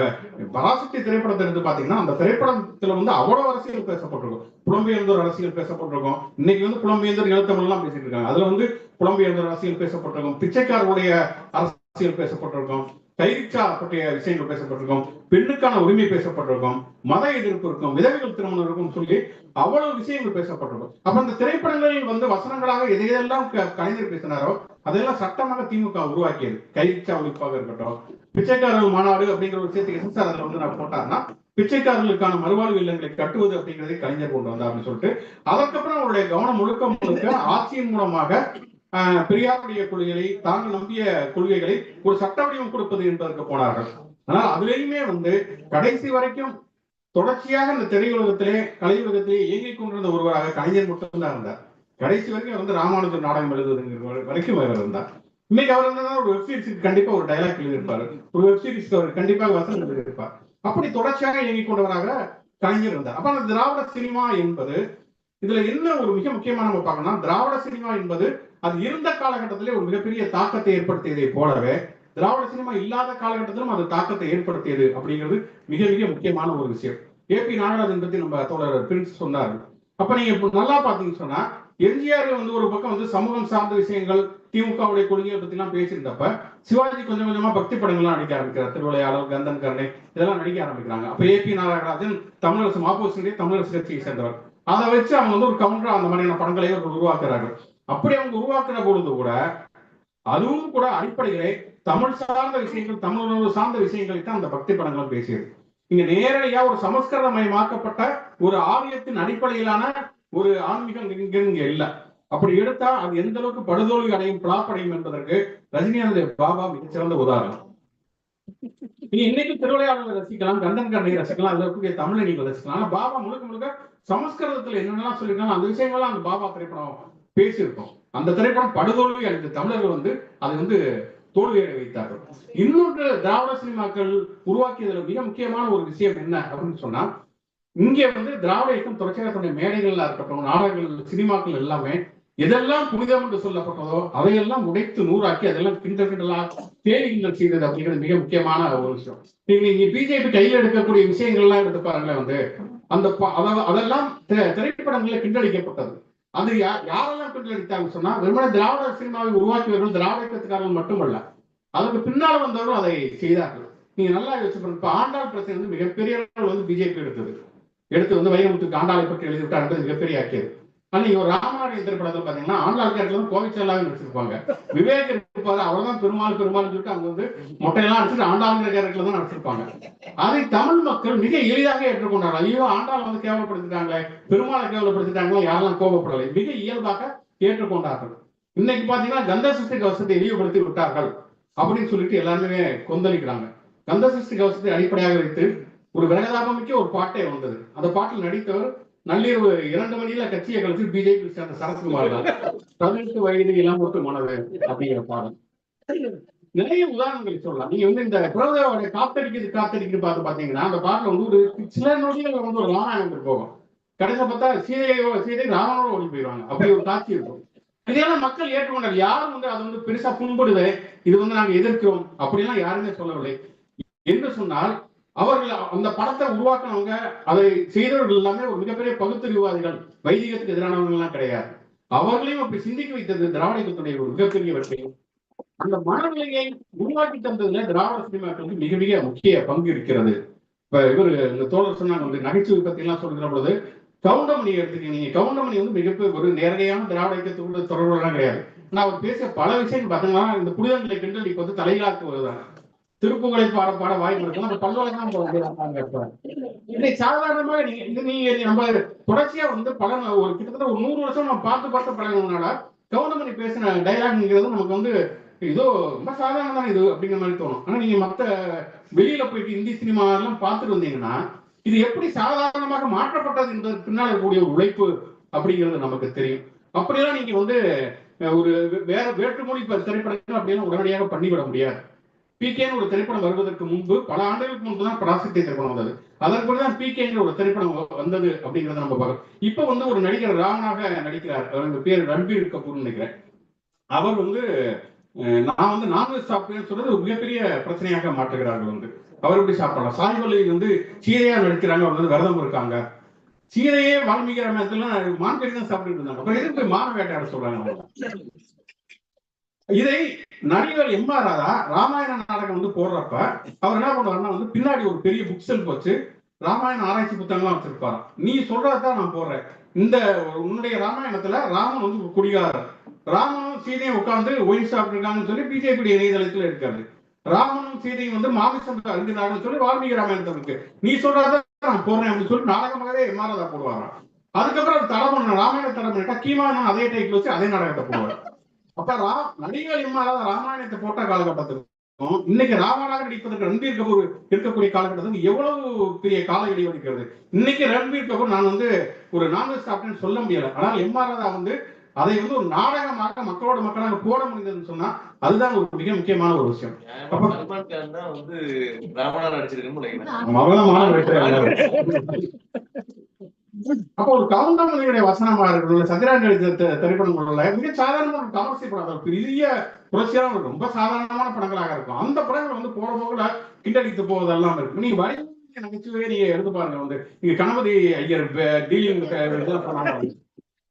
பராசக்தி திரைப்படத்தை எடுத்து பாத்தீங்கன்னா அந்த திரைப்படத்துல வந்து அவ்வளவு அரசியல் பேசப்பட்டிருக்கும். புலம்பெயர்ந்தோர் அரசியல் பேசப்பட்டிருக்கும். இன்னைக்கு வந்து புலம்பெயர்ந்தோர் எழுத்தமிழ் எல்லாம் பேசிட்டு இருக்காங்க. அதுல வந்து புலம்பெயர்ந்தோர் அரசியல் பேசப்பட்டிருக்கும். பிச்சைக்காரருடைய அரசியல் பேசப்பட்டிருக்கும். கைரிச்சா பற்றிய விஷயங்கள் பேசப்பட்டிருக்கும் பெண்ணுக்கான உரிமை பேசப்பட்டிருக்கும் மத எதிர்ப்பு இருக்கும் விதவைகள் திருமணம் இருக்கும் சொல்லி அவ்வளவு விஷயங்கள் பேசப்பட்டிருக்கும். அப்ப அந்த திரைப்படங்களில் வந்து வசனங்களாக எதையெல்லாம் எதெல்லாம் கலைஞர் பேசினாரோ அதெல்லாம் சட்டமாக திமுக உருவாக்கியது. கைரிச்சா ஒழிப்பாக இருக்கட்டும் பிச்சைக்காரர்கள் மாநாடு அப்படிங்கிற ஒரு விஷயத்துக்கு எஸ்எஸ்ஆர் அதுல வந்து நான் போட்டாருன்னா பிச்சைக்காரர்களுக்கான மறுவாழ்வு இல்லங்களை கட்டுவது அப்படிங்கிறதை கலைஞர் கொண்டு வந்தார் அப்படின்னு சொல்லிட்டு அதற்கப்புறம் அவருடைய கவனம் முழுக்க முழுக்க ஆட்சியின் மூலமாக பெரியாருடைய கொள்கைகளை தாங்கள் நம்பிய கொள்கைகளை ஒரு சட்ட வடிவம் கொடுப்பது என்பதற்கு போனார்கள். ஆனால் அதுலேயுமே வந்து கடைசி வரைக்கும் தொடர்ச்சியாக இந்த திரையுலகத்திலே கலையுலகத்திலே இயங்கிக் கொண்டிருந்த ஒருவராக கலைஞர் மட்டும்தான் இருந்தார். கடைசி வரைக்கும் வந்து ராமானுஜர் நாடகம் எழுதுவதுங்கிற வரைக்கும் அவர் இருந்தார். இன்னைக்கு அவர் இருந்தா ஒரு வெப்சீரிஸ்க்கு கண்டிப்பா ஒரு டைலாக் எழுதியிருப்பாரு. ஒரு வெப்சீரிஸ் அவர் கண்டிப்பாக வசனம் எழுதியிருப்பார். அப்படி தொடர்ச்சியாக இயங்கிக் கொண்டவராக கலைஞர் இருந்தார். அப்ப அந்த திராவிட சினிமா என்பது இதுல என்ன ஒரு மிக முக்கியமான நம்ம பார்க்கணும்னா திராவிட சினிமா என்பது அது இருந்த காலகட்டத்திலே ஒரு மிகப்பெரிய தாக்கத்தை ஏற்படுத்தியதை போலவே திராவிட சினிமா இல்லாத காலகட்டத்திலும் அது தாக்கத்தை ஏற்படுத்தியது அப்படிங்கிறது மிக மிக முக்கியமான ஒரு விஷயம். ஏபி நாகராஜன் பத்தி நம்ம தோழர் பிரின்ஸ் சொன்னார். அப்ப நீங்க இப்போ நல்லா பாத்தீங்கன்னு சொன்னா எம்ஜிஆர் வந்து ஒரு பக்கம் வந்து சமூகம் சார்ந்த விஷயங்கள் திமுகவுடைய கொள்கையை பத்தி எல்லாம் பேசியிருந்தப்ப சிவாஜி கொஞ்சம் கொஞ்சமா பக்தி படங்கள்லாம் நடிக்க ஆரம்பிக்கிறார். திருவிளையாளர் கந்தன் கருணை இதெல்லாம் நடிக்க ஆரம்பிக்கிறாங்க. அப்ப ஏபி நாகராஜன் தமிழரசு மாப்போசினுடைய தமிழரசு கட்சியை சேர்ந்தவர். அதை வச்சு அவங்க வந்து ஒரு கவுண்டர் அந்த மாதிரியான படங்களை உருவாக்குறாங்க. அப்படி அவங்க உருவாக்குற பொழுது கூட அதுவும் கூட அடிப்படையிலே தமிழ் சார்ந்த விஷயங்கள் தமிழ் உணர்வு சார்ந்த விஷயங்களை தான் அந்த பக்தி படங்களும் பேசியது. இங்க நேரடியா ஒரு சமஸ்கிருதமயமாக்கப்பட்ட ஒரு ஆவியத்தின் அடிப்படையிலான ஒரு ஆன்மீகம் இங்க இங்க இல்ல. அப்படி எடுத்தா அது எந்த அளவுக்கு படுதோல்வி அடையும் பிளாப்படையும் என்பதற்கு ரஜினிகாந்த் பாபா மிகச்சிறந்த உதாரணம். இன்னைக்கு திருவிளையாடலை ரசிக்கலாம் கந்தன் கண்ணை ரசிக்கலாம் அதுல இருக்கக்கூடிய தமிழை நீங்க ரசிக்கலாம். ஆனா பாபா முழுக்க முழுக்க சமஸ்கிருதத்துல என்னென்னலாம் சொல்லியிருக்காங்க அந்த விஷயங்கள்லாம் அந்த பாபா திரைப்படம் பேசியிருக்கோம். அந்த திரைப்படம் படுதோல்வி அடைந்த தமிழர்கள் வந்து அதை வந்து தோல்வியடை வைத்தார்கள். இன்னொன்று திராவிட சினிமாக்கள் உருவாக்கியதுல மிக முக்கியமான ஒரு விஷயம் என்ன அப்படின்னு சொன்னா இங்கே வந்து திராவிட இயக்கம் தொடர்ச்சியாக தன்னுடைய மேடைகள்ல இருக்கட்டும் நாடகங்கள் சினிமாக்கள் எல்லாமே எதெல்லாம் புனிதம் என்று சொல்லப்பட்டதோ அதையெல்லாம் உடைத்து நூறாக்கி அதெல்லாம் கிண்டல் கிண்டலா தேடி செய்தது அப்படிங்கிறது மிக முக்கியமான ஒரு விஷயம். நீங்க நீங்க பிஜேபி கையில் எடுக்கக்கூடிய விஷயங்கள்லாம் எடுத்து பாருங்களேன் வந்து அந்த அதாவது அதெல்லாம் திரைப்படங்களில் கிண்டடிக்கப்பட்டது அது யா- யாரெல்லாம் கிண்டடித்தாங்க சொன்னா வெறுமனே திராவிட சினிமாவை உருவாக்கியவர்கள் திராவிட இயக்கத்துக்காரர்கள் மட்டுமல்ல. அதுக்கு பின்னால் வந்தவர்கள் அதை செய்தார்கள். நீங்க நல்லா யோசிச்சு இப்ப ஆண்டாள் பிரச்சனை வந்து மிகப்பெரிய வந்து பிஜேபி எடுத்தது. எடுத்து வந்து வைரமுத்துக்கு ஆண்டாளை பற்றி எழுதிவிட்டார் என்பது மிகப்பெரிய ஆக்கியது. ஆனா ஒரு ராமநாடு திரைப்படத்தில் பாத்தீங்கன்னா ஆண்டாள் கேரக்டர் வந்து கோவிச்செல்லாவே நடிச்சிருப்பாங்க. விவேக் இருப்பாரு அவர்தான் பெருமாள் பெருமாள் சொல்லிட்டு அவங்க வந்து மொட்டையெல்லாம் அடிச்சுட்டு ஆண்டாளுங்கிற கேரக்டர்ல தான் நடிச்சிருப்பாங்க. அதை தமிழ் மக்கள் மிக எளிதாக ஏற்றுக்கொண்டார்கள். ஐயோ ஆண்டாள் வந்து கேவலப்படுத்திட்டாங்களே பெருமாளை கேவலப்படுத்திட்டாங்களே யாரெல்லாம் கோபப்படலை? மிக இயல்பாக ஏற்றுக்கொண்டார்கள். இன்னைக்கு பாத்தீங்கன்னா கந்த சஷ்டி கவசத்தை இழிவுபடுத்தி விட்டார்கள் அப்படின்னு சொல்லிட்டு எல்லாருமே கொந்தளிக்கிறாங்க. கந்த சஷ்டி கவசத்தை அடிப்படையாக வைத்து ஒரு விரகதாபமிக்க ஒரு பாட்டே வந்தது. அந்த பாட்டில் நடித்தவர் நள்ளிரவு இரண்டு மணியில கட்சியை கழிச்சு பிஜேபி சேர்ந்த சரத்குமார் தான். பதினெட்டு வயது இளமூட்டு மாணவர் அப்படிங்கிற பாடம் நிறைய உதாரணங்களை சொல்லலாம். நீங்க வந்து இந்த புரதோட காத்தடிக்கிறது காத்தடிக்கிறது பார்த்து பாத்தீங்கன்னா அந்த பாட்டுல வந்து ஒரு சில நொடிகள் வந்து ஒரு ராமாயணத்துக்கு போகும். கடைசியா பார்த்தா சீதையோ சீதை ராவனோட ஓடி போயிடுவாங்க. அப்படி ஒரு காட்சி இருக்கும். இதெல்லாம் மக்கள் ஏற்றுக்கொண்டார். யாரும் வந்து அது வந்து பெருசா புண்படுது இது வந்து நாங்க எதிர்க்கிறோம் அப்படிலாம் யாருமே சொல்லவில்லை. என்று சொன்னால் அவர்கள் அந்த படத்தை உருவாக்குனவங்க அதை செய்தவர்கள் எல்லாமே ஒரு மிகப்பெரிய பகுத்தறிவாதிகள் வைதிகத்துக்கு எதிரானவங்க எல்லாம் கிடையாது. அவர்களையும் அப்படி சிந்திக்க வைத்தது திராவிட இயக்கத்துடைய ஒரு மிகப்பெரிய வெற்றி. அந்த மனநிலையை உருவாக்கி தந்ததுல திராவிட சினிமாக்களுக்கு மிக மிக முக்கிய பங்கு இருக்கிறது. இப்ப இவர் இந்த தோழர் சொன்னாங்க வந்து நகைச்சுவை பத்தி எல்லாம் சொல்கிற பொழுது கவுண்டமணி எடுத்துக்கீங்க நீங்க கவுண்டமணி வந்து மிகப்பெரிய ஒரு நேரடியான திராவிட இயக்கத்தோட தொடர்புலாம் கிடையாது. நான் அவர் பேசிய பல விஷயங்கள் பார்த்தீங்கன்னா இந்த புனிதங்களை இப்ப வந்து தலையிலாக்கு வருதான் திருப்புகளை பாட பாட வாய்ப்பு இருக்கு. அந்த பல்வழக்கம் இதை சாதாரணமாக நீங்க இது நீங்க நம்ம தொடர்ச்சியா வந்து பல ஒரு கிட்டத்தட்ட ஒரு நூறு வருஷம் நம்ம பார்த்து பார்த்து பழகினதுனால கவுண்டமணி பேசின டைலாக்ங்கிறது நமக்கு வந்து ஏதோ ரொம்ப சாதாரண தான் இது அப்படிங்கிற மாதிரி தோணும். ஆனா நீங்க மத்த வெளியில போயிட்டு இந்தி சினிமா எல்லாம் பார்த்துட்டு வந்தீங்கன்னா இது எப்படி சாதாரணமாக மாற்றப்பட்டது என்பதற்கு பின்னால் இருக்கக்கூடிய ஒரு உழைப்பு அப்படிங்கிறது நமக்கு தெரியும். அப்படியெல்லாம் நீங்க வந்து ஒரு வேற வேற்றுமொழி ப- திரைப்படங்கள் அப்படியெல்லாம் உடனடியாக பண்ணிவிட முடியாது. பிகேன்னு ஒரு திரைப்படம் வருவதற்கு முன்பு பல ஆண்டுகளுக்கு முன்பு தான் பராசக்தி திரைப்படம் வந்தது. அதற்கு பிறகு தான் பிகேங்கிற ஒரு திரைப்படம் வந்தது அப்படிங்கறத நம்ம பார்க்கணும் இப்ப வந்து ஒரு நடிகர் ராமனாக நடிக்கிறார். அவருக்கு பேர் ரன்பீர் கபூர்னு நினைக்கிறேன். அவர் வந்து அஹ், நான் வந்து நான்வெஜ் சாப்பிட்டேன்னு சொல்றது ஒரு மிகப்பெரிய பிரச்சனையாக மாற்றுகிறார்கள் வந்து. அவர் எப்படி சாப்பிடலாம்? சாய்வலி வந்து சீரையா நடிக்கிறாங்க. அவர் வந்து விரதம் இருக்காங்க. சீதையே வால்மீகி ராமாயணத்துல மான்கறி தான் சாப்பிட்டு இருந்தாங்க. அப்புறம் எதுக்கு போய் மான வேட்டையாட சொல்றாங்க இதை நடிகர் எம் ஆர் ராதா ராமாயண நாடகம் வந்து போடுறப்ப அவர் என்ன பண்ணுவாருன்னா வந்து பின்னாடி ஒரு பெரிய புக் செல்ஃப் வச்சு ராமாயண ஆராய்ச்சி புத்தகம்லாம் வச்சிருப்பாராம் நீ சொல்றதான் நான் போடுறேன். இந்த உன்னுடைய ராமாயணத்துல ராமன் வந்து குடிகாரர். ராமனும் சீதையும் உட்கார்ந்து ஒயின் சாப்பிட்டுருக்காங்கன்னு சொல்லி பிஜேபி இணையதளத்துல இருக்காரு. ராமனும் சீதையும் வந்து மாமிசம் அருந்தினாங்கன்னு சொல்லி வால்மீகி ராமாயணத்துல இருக்கு. நீ சொல்றதான் நான் போடுறேன் அப்படின்னு சொல்லி நாடகமாகவே எம் ஆர் ராதா போடுவாராம். அதுக்கப்புறம் தடை ராமாயண தடை பண்ணிட்டா கீமானம் அதே டைட்டில் வச்சு அதே நாடகத்தை போடுவார். அப்ப ரா நடிகர் இம்மாத ராமாயணத்தை போட்ட காலகட்டத்துக்கும் இன்னைக்கு ராமனாக நடிப்பதற்கு ரன்பீர் கபூர் இருக்கக்கூடிய காலகட்டத்துக்கு எவ்வளவு பெரிய கால இடைவெளி இருக்கிறது? இன்னைக்கு ரன்பீர் கபூர் நான் வந்து ஒரு நான்வெஜ் சாப்பிட்டேன்னு சொல்ல முடியல. ஆனால் ராதா வந்து அதை வந்து ஒரு நாடகமாக மக்களோட மக்களாக போட முடிந்ததுன்னு சொன்னா அதுதான் ஒரு மிக முக்கியமான ஒரு விஷயம். வந்து ராவணா நடிச்சிருக்குன்னு அப்போ ஒரு கவுண்டமணியுடைய வசனமா இருக்கட்டும் சந்திரான் நடித்த தி- திரைப்படங்கள்ல மிக சாதாரணமான கமர்சியல் படம் பெரிய புரட்சியான ரொம்ப சாதாரணமான படங்களாக இருக்கும். அந்த படங்கள் வந்து போற போகல கிண்டடித்து போவதெல்லாம் இருக்கு. நீங்க வரைய நகைச்சுவையை நீங்க எடுத்து பாருங்க வந்து. நீங்க கணபதி ஐயர் டீலிங்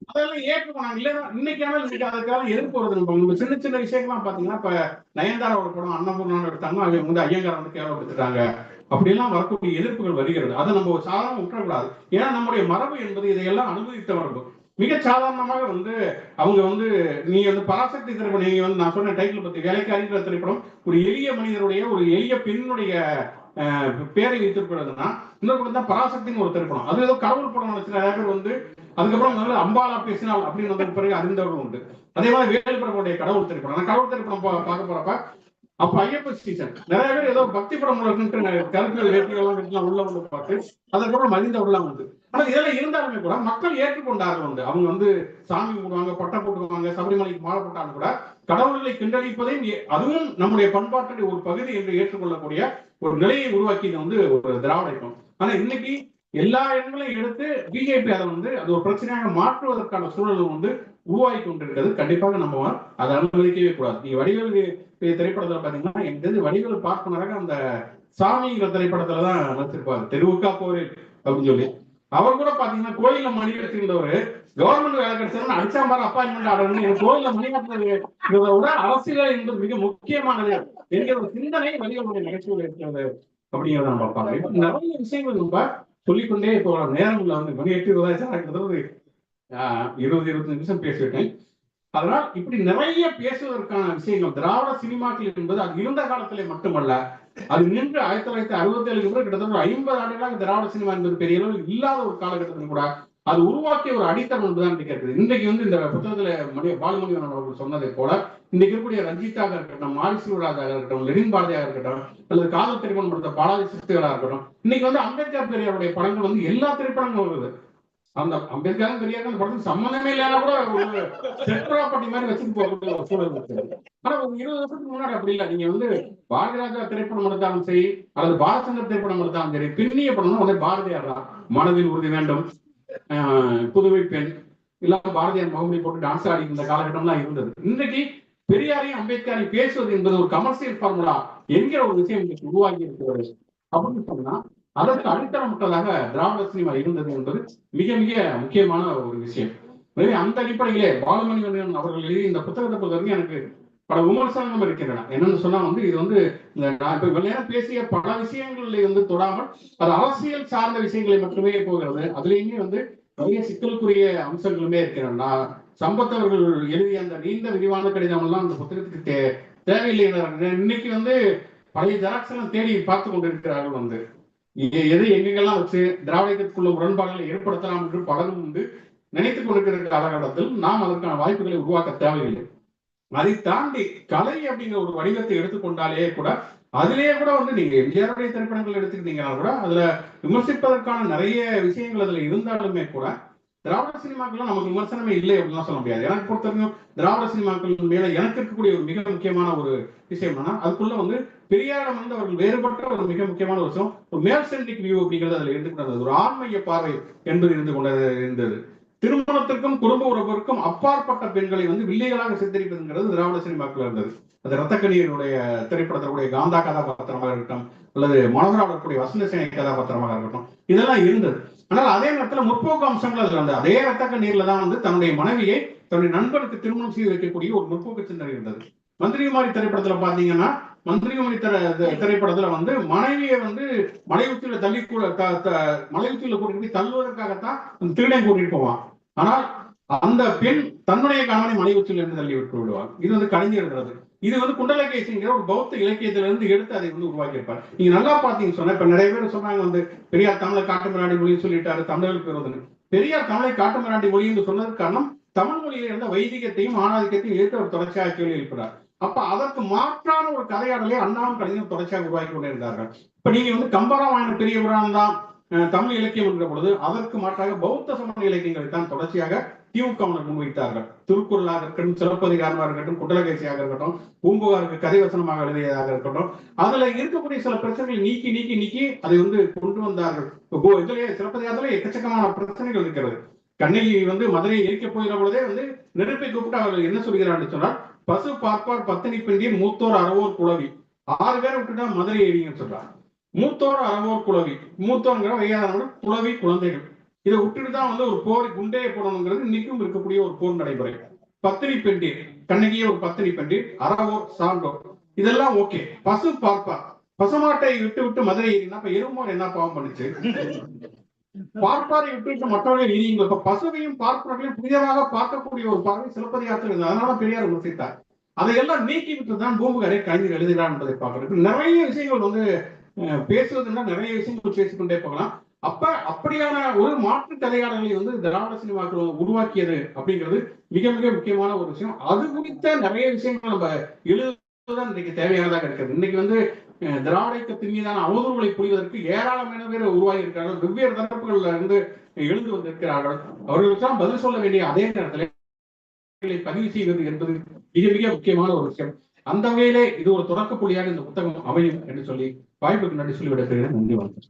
அதெல்லாம் ஏற்றுக்கணும் இல்ல இன்னைக்கான இன்னைக்கு அதுக்காக எதிர்ப்பு வருது நம்ம? நம்ம சின்ன சின்ன விஷயங்கள்லாம் பாத்தீங்கன்னா இப்ப நயன்தாரா ஒரு படம் அன்னபூர்ணான்னு எடுத்தாங்க அவங்க வந்து ஐயங்கார வந்து கேவலப்படுத்திட்டாங்க அப்படியெல்லாம் வரக்கூடிய எதிர்ப்புகள் வருகிறது. அதை நம்ம ஒரு சாதாரண விட்டுறக்கூடாது. ஏன்னா நம்முடைய மரபு என்பது இதையெல்லாம் அனுபவித்த மரபு. மிக சாதாரணமாக வந்து அவங்க வந்து நீ வந்து பராசக்தி திரைப்படம் நீங்க வந்து நான் சொன்ன டைட்டில் பத்தி வேலைக்காரின்ற திரைப்படம் ஒரு எளிய மனிதருடைய ஒரு எளிய பெண்ணுடைய பேரை வைத்திருக்கிறதுனா இன்னொரு பக்கம் தான் பராசக்தின்னு ஒரு திரைப்படம் அது ஏதோ கடவுள் படம் நினைச்சு நிறைய பேர் வந்து அதுக்கப்புறம் முதல்ல அம்பாலா பேசினால் அப்படின்னு வந்த பிறகு அறிந்தவர்கள் உண்டு. அதே மாதிரி வேலுப்பிரபுடைய கடவுள் திரைப்படம் நான் கடவுள் திரைப்படம் பார்க்க போறப்ப அப்ப ஐயப்ப சீசன். நிறைய பேர் ஏதோ பக்தி படம் இருக்குன்ட்டு கருத்துகள் வேட்டிகள்லாம் உள்ள வந்து பார்த்து அதுக்கப்புறம் மதிந்தவர்கள்லாம் வந்து ஆனா இதெல்லாம் இருந்தாலுமே கூட மக்கள் ஏற்றுக்கொண்டார்கள் உண்டு. அவங்க வந்து சாமி கும்பிடுவாங்க பட்டம் போட்டுக்குவாங்க சபரிமலைக்கு மாலை போட்டாலும் கூட கடவுள்களை கிண்டடிப்பதையும் அதுவும் நம்முடைய பண்பாட்டுடைய ஒரு பகுதி என்று ஏற்றுக்கொள்ளக்கூடிய ஒரு நிலையை உருவாக்கியது வந்து ஒரு திராவிட இயக்கம். ஆனா இன்னைக்கு எல்லா இடங்களையும் எடுத்து பிஜேபி அதை வந்து அது ஒரு பிரச்சனையாக மாற்றுவதற்கான சூழலும் வந்து உருவாகி கொண்டிருக்கிறது. கண்டிப்பாக நம்ம அதை அனுமதிக்கவே கூடாது. நீங்க வடிவேலு திரைப்படத்துல பாத்தீங்கன்னா எனக்கு வடிவேலு பார்ப்பனராக அந்த சாமிங்கிற திரைப்படத்துல தான் நடிச்சிருப்பாரு. தெருவுக்கா போரில் அப்படின்னு சொல்லி. அவர் கூட பாத்தீங்கன்னா கோயில மணி வச்சிருந்தவர் கவர்மெண்ட் வேலை கிடைச்சதுன்னு அடிச்சா மாதிரி அப்பாயின்மெண்ட் ஆர்டர்னு என் கோயில மணி விட அரசியல் என்பது மிக முக்கியமானது என்கிற ஒரு சிந்தனை வெளியுடைய நிகழ்ச்சிகள் இருக்கிறது அப்படிங்கிறத நம்ம பார்ப்பாங்க நிறைய விஷயங்கள் ரொம்ப சொல்லிக்கொண்டே இப்போ நேரம் இல்லை வந்து மணி எட்டு இருபதாயிரம் கிட்டத்தட்ட ஒரு ஆஹ், இருபது இருபத்தஞ்சு நிமிஷம் பேசிவிட்டேன் அதனால் இப்படி நிறைய பேசுவதற்கான விஷயங்கள் திராவிட சினிமாக்கள் என்பது அது இருந்த காலத்திலே மட்டுமல்ல அது நின்று ஆயிரத்தி தொள்ளாயிரத்தி அறுபத்தி ஏழுக்கு பிறகு கிட்டத்தட்ட ஒரு ஐம்பது ஆண்டுகளாக திராவிட சினிமா என்பது பெரிய அளவில் இல்லாத ஒரு காலகட்டத்தில் கூட அது உருவாக்கிய ஒரு அடித்தளம் என்பதுதான் கேட்குது. இன்றைக்கு வந்து இந்த புத்தகத்துல மணி பாலுமணிவன் அவர்கள் சொன்னதை போல இன்னைக்கு இருக்கக்கூடிய ரஞ்சித்தாக இருக்கட்டும் மாரி சிவராஜாக இருக்கட்டும் லெனின் பாரதியாக இருக்கட்டும் அல்லது காதல் திருமணம் படுத்த பாலாஜி சிஸ்டராக இருக்கட்டும் இன்னைக்கு வந்து அம்பேத்கர் பெரியாருடைய படங்கள் வந்து எல்லா திரைப்படங்களும் வருது. அந்த அம்பேத்கரும் பெரியார் அந்த படத்துக்கு சம்பந்தமே இல்லாத கூட ஒரு செட் ப்ராப்பர்ட்டி மாதிரி வச்சுட்டு போகக்கூடிய ஒரு சூழல் இருக்கு. ஆனா ஒரு இருபது வருஷத்துக்கு முன்னாடி அப்படி இல்லை. நீங்க வந்து பாரதிராஜா திரைப்படம் எடுத்தாலும் சரி அல்லது பாலச்சந்திர திரைப்படம் எடுத்தாலும் சரி பின்னிய படம்னா உடனே பாரதியார் தான். மனதில் உறுதி வேண்டும். ஆஹ் புதுவை பெண் இல்ல பாரதியார் முகமதி போட்டு டான்ஸ் ஆடி இந்த காலகட்டம்லாம் இருந்தது. இன்னைக்கு பெரியாரையும் அம்பேத்கரையும் பேசுவது என்பது ஒரு கமர்சியல் ஃபார்முலா என்கிற ஒரு விஷயம் இன்னைக்கு உருவாகி இருக்கிறது. அப்படின்னு சொன்னா அதற்கு அடித்தளமிட்டதாக திராவிட சினிமா இருந்தது என்பது மிக மிக முக்கியமான ஒரு விஷயம். எனவே அந்த அடிப்படையிலே பாலமணிவண்ணன் அவர்கள் எழுதிய இந்த புத்தகத்தை பொறுத்தவரைக்கும் எனக்கு பல விமர்சனங்களும் இருக்கின்றன. என்னன்னு சொன்னா வந்து இது வந்து நான் இப்ப நேரம் பேசிய பல விஷயங்களை வந்து தொடாமல் அது அரசியல் சார்ந்த விஷயங்களை மட்டுமே போகிறது. அதுலேயுமே வந்து நிறைய சிக்கலுக்குரிய அம்சங்களுமே இருக்கின்றன. நான் சம்பத் அவர்கள் எழுதிய அந்த நீண்ட விரிவான கடிதம் எல்லாம் அந்த புத்தகத்துக்கு தே தேவையில்லை இன்னைக்கு வந்து பழைய ஜெராக்ஸ் எல்லாம் தேடி பார்த்து கொண்டிருக்கிறார்கள் வந்து. எது எங்கெங்கெல்லாம் வச்சு திராவிடத்திற்குள்ள முரண்பாடுகளை ஏற்படுத்தலாம் என்று பலரும் வந்து நினைத்துக் கொண்டிருக்கிற காலகட்டத்தில் நாம் அதற்கான வாய்ப்புகளை உருவாக்க தேவையில்லை. அதை தாண்டி கலை அப்படிங்கிற ஒரு வடிவத்தை எடுத்துக்கொண்டாலே கூட அதிலேயே கூட வந்து நீங்க எம்ஜிஆருடைய திரைப்படங்கள் எடுத்துக்கிட்டீங்கன்னா கூட அதுல விமர்சிப்பதற்கான நிறைய விஷயங்கள் அதுல இருந்தாலுமே கூட திராவிட சினிமாக்கள்லாம் நமக்கு விமர்சனமே இல்லை அப்படின்லாம் சொல்ல முடியாது. எனக்கு பொறுத்தவரைக்கும் திராவிட சினிமாக்கள் மேல எனக்கு இருக்கக்கூடிய ஒரு மிக முக்கியமான ஒரு விஷயம் என்னன்னா அதுக்குள்ள வந்து பெரியாரம் வந்து அவர்கள் வேறுபட்ட ஒரு மிக முக்கியமான விஷயம் மேல் சென்டிக் வியூ அப்படிங்கிறது அதுல இருந்து கொண்டது ஒரு ஆண்மைய பார்வை என்பது இருந்து கொண்டது இருந்தது. திருமணத்திற்கும் குடும்ப உறவிற்கும் அப்பாற்பட்ட பெண்களை வந்து வில்லைகளாக சித்தரிப்பதுங்கிறது திராவிட சினிமாக்கள் இருந்தது அது ரத்தக்கணியனுடைய திரைப்படத்தினுடைய காந்தா கதாபாத்திரமாக இருக்கட்டும் அல்லது மனோகராவுடைய வசந்த சேனை கதாபாத்திரமாக இருக்கட்டும் இதெல்லாம் இருந்தது. ஆனால் அதே நேரத்துல முற்போக்கு அம்சங்கள் அதுல இருந்தது. அதே ரத்தக்கண்ணீர்ல தான் வந்து தன்னுடைய மனைவியை தன்னுடைய நண்பனுக்கு திருமணம் செய்து வைக்கக்கூடிய ஒரு முற்போக்கு சிந்தனை இருந்தது. மந்திரிகுமாரி திரைப்படத்துல பாத்தீங்கன்னா மந்திரிமணி திர திரைப்படத்துல வந்து மனைவியை வந்து மலை உச்சியில தள்ளி கூட த- மலை உச்சியில கூட்டிட்டு போய் தள்ளுவதற்காகத்தான் திருடன் கூட்டிட்டு போவான். ஆனால் அந்த பெண் தன்னுடைய கணவனை மலை இருந்து தள்ளி விட்டு விடுவார் இது வந்து கலைஞர்ன்றது இது வந்து குண்டலகேசிங்கிற ஒரு பௌத்த இலக்கியத்திலிருந்து எடுத்து அதை வந்து உருவாக்கியிருப்பார். நீங்க நல்லா பாத்தீங்கன்னு சொன்னா இப்ப நிறைய பேர் சொன்னாங்க வந்து பெரியார் தமிழை காட்டு மிராண்டி மொழின்னு சொல்லிட்டாரு தமிழர்களுக்கு விரோதம் பெரியார் தமிழை காட்டு மிராண்டி மொழி என்று சொன்னது காரணம் தமிழ் மொழியில இருந்த வைதிகத்தையும் ஆணாதிக்கத்தையும் ஏற்று அவர் தொடர்ச்சியாக கேள்வி எழுப்பினார் அப்ப அதற்கு மாற்றான ஒரு கதையாடலை அண்ணாவும் கலைஞரும் தொடர்ச்சியாக உருவாக்கி கொண்டிருந்தார்கள். இப்ப நீங்க வந்து கம்பராமாயணம் பெரிய புராணம் தான் தமிழ் இலக்கியம் என்ற பொழுது அதற்கு மாற்றாக பௌத்த சமண இலக்கியங்களை தான் தொடர்ச்சியாக திமுகவினர் முன்வைத்தார்கள். திருக்குறளாக இருக்கட்டும் சிறப்பதிகாரமாக இருக்கட்டும் குண்டலகேசியாக இருக்கட்டும் பூம்புகாருக்கு கதை வசனமாக எழுதியதாக இருக்கட்டும் அதுல இருக்கக்கூடிய சில பிரச்சனைகளை நீக்கி நீக்கி நீக்கி அதை வந்து கொண்டு வந்தார்கள். இப்போ இதுலயே சிலப்பதிகாரத்துல எக்கச்சக்கமான பிரச்சனைகள் இருக்கிறது. கண்ணகி வந்து மதுரையை எரிக்க போகிற பொழுதே வந்து நெருப்பை கூப்பிட்டு அவர்கள் என்ன சொல்கிறார்கள் சொன்னால் பசு பார்ப்பார் பத்தினி பெண்டிர் மூத்தோர் அறவோர் குழவி. ஆறு பேரை விட்டுட்டா மதுரை எரிங்கன்னு சொல்றாங்க. மூத்தோர் அறவோர் குழவி மூத்தோங்கிற வயதானவர்கள் குழவி குழந்தைகள். இதை விட்டுட்டு தான் வந்து ஒரு போர் குண்டையை போடணுங்கிறது இன்னைக்கும் இருக்கக்கூடிய ஒரு போர் நடைமுறை. பத்தினி பெண்டீர். கண்ணகியே ஒரு பத்தினி பெண்டீர் அறவோர் சான்றோர். இதெல்லாம் ஓகே. பசு பார்ப்பார் பசுமாட்டை விட்டு விட்டு மதுரை ஏறினா இப்ப எருமோர் என்ன பாவம் பண்ணுச்சு? பார்ப்பாரை விட்டு விட்டு மற்றவர்கள் எரியுங்க இப்ப பசுவையும் பார்ப்பவர்களையும் புதிதாக பார்க்கக்கூடிய ஒரு பார்வை சிலப்பதிகாரத்தில் இருந்தது. அதனால பெரியார் விமர்சித்தார். அதையெல்லாம் நீக்கி விட்டு தான் பூம்புகாரை கலைஞர் எழுதுகிறார் என்பதை பார்க்கறதுக்கு நிறைய விஷயங்கள் வந்து பேசுவதுன்னா நிறைய விஷயங்கள் பேசிக்கொண்டே போகலாம். அப்ப அப்படியான ஒரு மாற்று கதையாடலை வந்து திராவிட சினிமாக்கள் உருவாக்கியது அப்படிங்கிறது மிக மிக முக்கியமான ஒரு விஷயம். அது குறித்த நிறைய விஷயங்கள் நம்ம எழுதுதான் இன்னைக்கு தேவையானதாக இருக்குது இன்னைக்கு வந்து திராவிட இயக்கத்தின் மீதான அவதூறுகளை புரிவதற்கு ஏராளமான பேர் உருவாகி இருக்கிறார்கள் வெவ்வேறு தரப்புகள்ல இருந்து எழுந்து வந்திருக்கிறார்கள். அவர்களுக்கெல்லாம் பதில் சொல்ல வேண்டிய அதே நேரத்தில் பதிவு செய்வது என்பது மிக மிக முக்கியமான ஒரு விஷயம். அந்த வகையிலே இது ஒரு தொடக்க புள்ளியாக இந்த புத்தகம் அமையும் என்று சொல்லி வாய்ப்புக்கு நன்றி சொல்லி விடைபெறுகிறேன் நன்றி வணக்கம்.